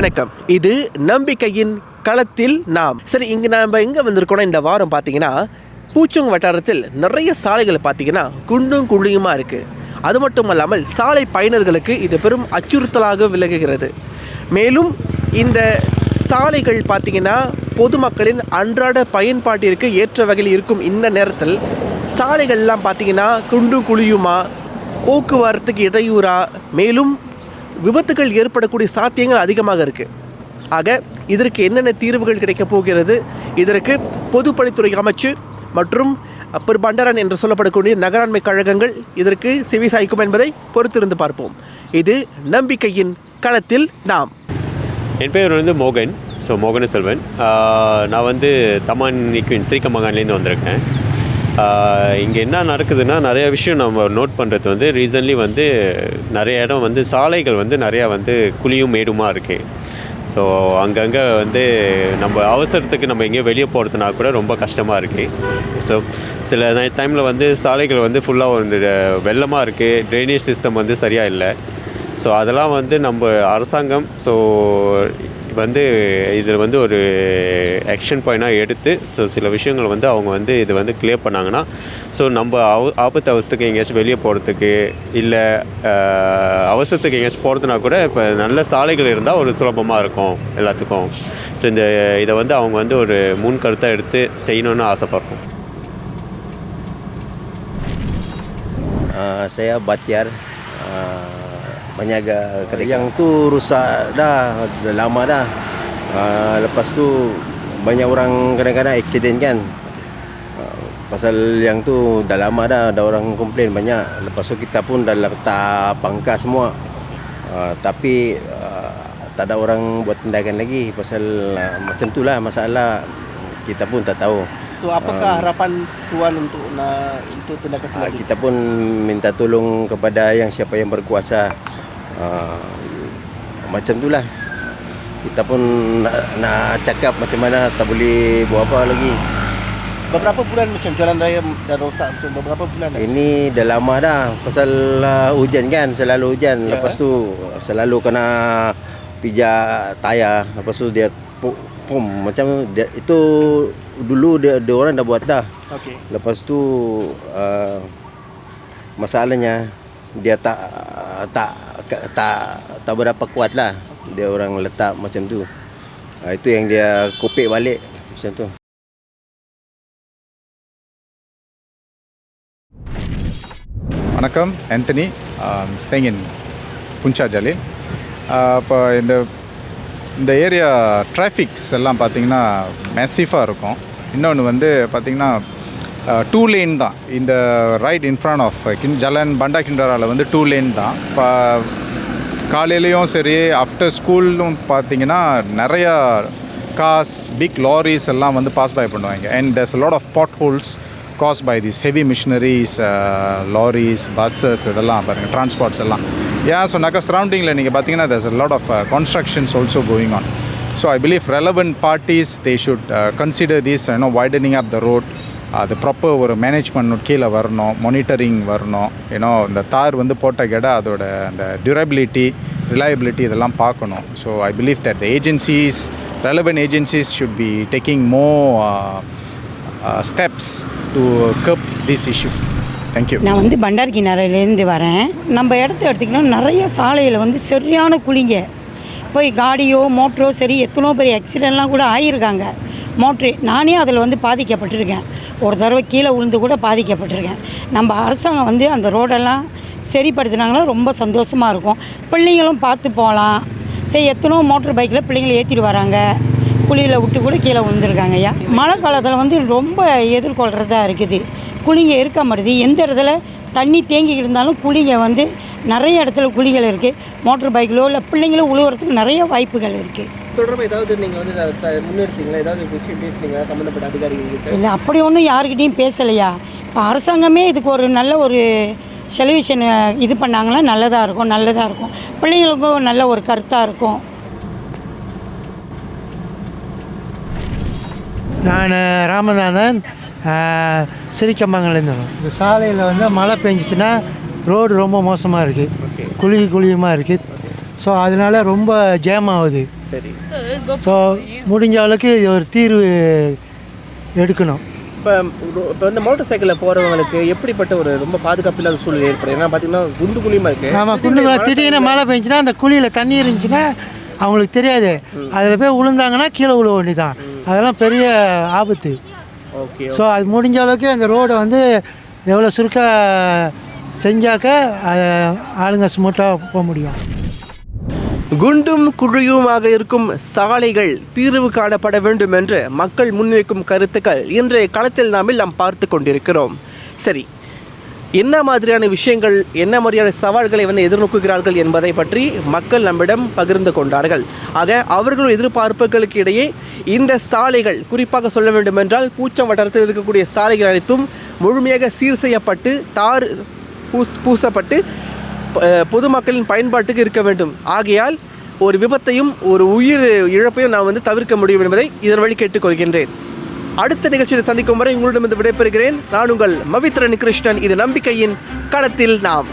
வணக்கம். இது நம்பிக்கையின் களத்தில் நாம். சரி இங்கே நாம் எங்கே வந்திருக்கோம்னா இந்த வாரம் பார்த்தீங்கன்னா பூச்சோங் வட்டாரத்தில் நிறைய சாலைகள் பார்த்தீங்கன்னா குண்டும் குழியுமா இருக்குது அது மட்டும் அல்லாமல் சாலை பயணர்களுக்கு இது பெரும் அச்சுறுத்தலாக விளங்குகிறது. மேலும் இந்த சாலைகள் பார்த்திங்கன்னா பொதுமக்களின் அன்றாட பயன்பாட்டிற்கு ஏற்ற வகையில் இருக்கும் இந்த நேரத்தில் சாலைகள்லாம் பார்த்திங்கன்னா குண்டும் குழியுமா போக்குவரத்துக்கு இடையூறா? மேலும் விபத்துகள் ஏற்படக்கூடிய சாத்தியங்கள் அதிகமாக இருக்குது ஆக இதற்கு என்னென்ன தீர்வுகள் கிடைக்கப் போகிறது? இதற்கு பொதுப்பணித்துறை அமைச்சு மற்றும் அப்பர் பண்டாரன் என்று சொல்லப்படக்கூடிய நகராண்மை கழகங்கள் இதற்கு செவி சாய்க்கும் என்பதை பொறுத்திருந்து பார்ப்போம். இது நம்பிக்கையின் களத்தில் நாம். என் பேர் வந்து மோகன். ஸோ மோகன செல்வன் நான் வந்து தமான் நிற்கும் ஸ்ரீகமகான்லேருந்து வந்திருக்கேன். இங்கே என்ன நடக்குதுன்னா நிறைய விஷயம் நம்ம நோட் பண்ணுறது வந்து ரீசன்லி வந்து நிறைய இடம் வந்து சாலைகள் வந்து நிறையா வந்து குழியும் மேடுமாக இருக்குது ஸோ அங்கங்கே வந்து நம்ம அவசரத்துக்கு நம்ம எங்கேயோ வெளியே போகிறதுனா கூட ரொம்ப கஷ்டமாக இருக்குது ஸோ சில டைமில் வந்து சாலைகள் வந்து ஃபுல்லாக வந்து வெள்ளமாக இருக்குது ட்ரைனேஜ் சிஸ்டம் வந்து சரியாக இல்லை. ஸோ அதெல்லாம் வந்து நம்ம அரசாங்கம் ஸோ வந்து இதில் வந்து ஒரு ஆக்ஷன் பாயிண்டாக எடுத்து ஸோ சில விஷயங்கள் வந்து அவங்க வந்து இது வந்து கிளியர் பண்ணாங்கன்னா ஸோ நம்ம அவ ஆபத்து அவசத்துக்கு எங்கேயாச்சும் வெளியே போகிறதுக்கு இல்லை அவசரத்துக்கு எங்கேயாச்சும் போகிறதுனா கூட இப்போ நல்ல சாலைகள் இருந்தால் ஒரு சுலபமாக இருக்கும் எல்லாத்துக்கும். ஸோ இந்த இதை வந்து அவங்க வந்து ஒரு முன் கருத்தாக எடுத்து செய்யணும்னு ஆசைப்பட்றோம். Uh, saya uh, Penyaga kedai Yang tu rusak dah Dah lama dah. Uh, Lepas tu Banyak orang kadang-kadang accident kan. Uh, Pasal yang tu dah lama dah Ada orang komplain banyak. Lepas tu kita pun dah letak pangkas semua. Uh, Tapi uh, Tak ada orang buat tindakan lagi Pasal uh, macam tu lah masalah. Kita pun tak tahu. So apakah harapan tuan untuk na, untuk tindakan Ah, kita pun minta tolong kepada yang siapa yang berkuasa. Ah, macam itulah. Kita pun nak, nak cakap macam mana tak boleh buat apa lagi. Beberapa bulan macam jalan raya dah rosak macam beberapa bulan dah. Ini dah lama dah pasal uh, hujan kan, selalu hujan. Ya. Lepas tu selalu kena pijak tayar. Lepas tu dia pum macam dia, itu dulu dia, dia orang dah buat dah. Okey. Lepas tu uh, masalahnya dia tak tak tak tak berapa kuat lah. Dia orang letak macam tu. Uh, itu yang dia kopek balik macam tu. வணக்கம் ஆண்டனி ஸ்டேங் இன் புஞ்சா jolly இப்போ இந்த இந்த area traffics எல்லாம் பார்த்தீங்கன்னா மெசிஃபாக இருக்கும் இன்னொன்று வந்து பார்த்திங்கன்னா டூ ah, லேன் தான் இந்த ரைட் இன்ஃப்ரண்ட் ஆஃப் கின் ஜலன் பண்டா கிண்டராவில் வந்து டூ லேன் தான் இப்போ காலையிலையும் சரி ஆஃப்டர் ஸ்கூலும் பார்த்தீங்கன்னா நிறையா காஸ் பிக் லாரிஸ் எல்லாம் வந்து பாஸ் பை பண்ணுவாங்க and there's lot of potholes cause by this heavy machineries lorries buses இதெல்லாம் பாருங்கள் டிரான்ஸ்போர்ட்ஸ் எல்லாம் ஏன் சொன்னாக்கா சரௌண்டிங்கில் நீங்கள் பார்த்தீங்கன்னா there's lot of constructions also going on so I believe relevant parties they should consider this you know widening of the road அது proper ஒரு மேனேஜ்மெண்ட் கீழே வரணும் மானிட்டரிங் வரணும். ஏன்னோ இந்த தார் வந்து போட்ட கெட அதோட அந்த டியூரபிலிட்டி ரிலையபிலிட்டி இதெல்லாம் பார்க்கணும். So I believe that the agencies relevant agencies should be taking more steps to curb this issue thank you நான் வந்து பண்டார் கிணறுலேருந்து வரேன். நம்ம இடத்த எடுத்துக்கணும். நிறைய சாலையில் வந்து சரியான குழிங்க போய் காடியோ மோட்டரோ சரி எத்தனோ பெரிய ஆக்சிடெண்ட்லாம் கூட ஆகியிருக்காங்க மோட்ரு. நானே அதில் வந்து பாதிக்கப்பட்டிருக்கேன். ஒரு தடவை கீழே விழுந்து கூட பாதிக்கப்பட்டிருக்கேன். நம்ம அரசாங்கம் வந்து அந்த ரோடெல்லாம் சரிப்படுத்தினாங்கன்னா ரொம்ப சந்தோஷமாக இருக்கும். பிள்ளைங்களும் பார்த்து போகலாம். சரி எத்தனோ மோட்டர் பைக்கில் பிள்ளைங்களை ஏற்றிட்டு வராங்க. குழியில் விட்டு கூட கீழே விழுந்திருக்காங்க ஐயா. மழை காலத்தில் வந்து ரொம்ப எதிர்கொள்கிறதா இருக்குது. குழிங்க இருக்க மாட்டேது. எந்த இடத்துல தண்ணி தேங்கிக்கிட்டு இருந்தாலும் குழிங்க வந்து நிறைய இடத்துல குழிகள் இருக்குது மோட்டர் பைக்கிலோ இல்லை பிள்ளைங்களும் உழுவுறதுக்கு நிறைய வாய்ப்புகள் இருக்குது தொடர்பாக ஏதாவது நீங்கள் வந்து முன்னெடுத்தீங்களா ஏதாவது விஷயம் பேசுனீங்களா? சம்மந்தப்பட்ட அதிகாரிகள் கிட்ட இல்லை அப்படி ஒன்றும் யாருக்கிட்டையும் பேசலையா? இப்போ அரசாங்கமே இதுக்கு ஒரு நல்ல ஒரு சொல்யூஷன் இது பண்ணாங்கன்னா நல்லதாக இருக்கும் நல்லதாக இருக்கும். பிள்ளைங்களுக்கும் நல்ல ஒரு கருத்தாக இருக்கும். நான் ராமநாதன் சிறிக்கம்பங்கலேருந்து இந்த சாலையில் வந்து மழை பெஞ்சிச்சுன்னா ரோடு ரொம்ப மோசமாக இருக்குது குழி குழியுமாக இருக்குது ஸோ அதனால ரொம்ப ஜேம் ஆகுது. சரி. ஸோ முடிஞ்ச அளவுக்கு இது ஒரு தீர்வு எடுக்கணும். இப்போ இப்போ வந்து மோட்டார் சைக்கிளில் போகிறவங்களுக்கு எப்படிப்பட்ட ஒரு ரொம்ப பாதுகாப்பு இல்லாத சூழ்நிலை ஏற்படும்? ஏன்னா பார்த்தீங்கன்னா குண்டு குழியுமா இருக்குது ஆமாம் குண்டுங்களா திடீர்னு மழை பெஞ்சுன்னா அந்த குழியில் தண்ணி இருந்துச்சுன்னா அவங்களுக்கு தெரியாது. அதில் போய் விழுந்தாங்கன்னா கீழே விழ வேண்டியதான் அதெல்லாம் பெரிய ஆபத்து. ஓகே ஸோ அது முடிஞ்ச அளவுக்கு அந்த ரோடை வந்து எவ்வளோ சுருக்க செஞ்சாக்க ஆளுங்க ஸ்மூத்தாக போக முடியும். குண்டும் குழியுமாக இருக்கும் சாலைகள் தீர்வு காணப்பட வேண்டும் என்று மக்கள் முன்வைக்கும் கருத்துக்கள் இன்றைய களத்தில் நாம் நாம் பார்த்து கொண்டிருக்கிறோம். சரி என்ன மாதிரியான விஷயங்கள் என்ன மாதிரியான சவால்களை வந்து எதிர்நோக்குகிறார்கள் என்பதை பற்றி மக்கள் நம்மிடம் பகிர்ந்து கொண்டார்கள். ஆக அவர்களுடைய எதிர்பார்ப்புகளுக்கு இடையே இந்த சாலைகள் குறிப்பாக சொல்ல வேண்டுமென்றால் கூச்சம் வட்டாரத்தில் இருக்கக்கூடிய சாலைகள் அனைத்தும் முழுமையாக சீர் செய்யப்பட்டு தார் பூஸ் பூசப்பட்டு பொதுமக்களின் பயன்பாட்டுக்கு இருக்க வேண்டும். ஆகையால் ஒரு விபத்தையும் ஒரு உயிர் இழப்பையும் நான் வந்து தவிர்க்க முடியும் என்பதை இதன் வழி கேட்டுக்கொள்கின்றேன். அடுத்த நிகழ்ச்சியில் சந்திக்கும் வரை உங்களிடமிருந்து விடைபெறுகிறேன். நான் உங்கள் மவித்ரன் கிருஷ்ணன். இது நம்பிக்கையின் களத்தில் நாம்.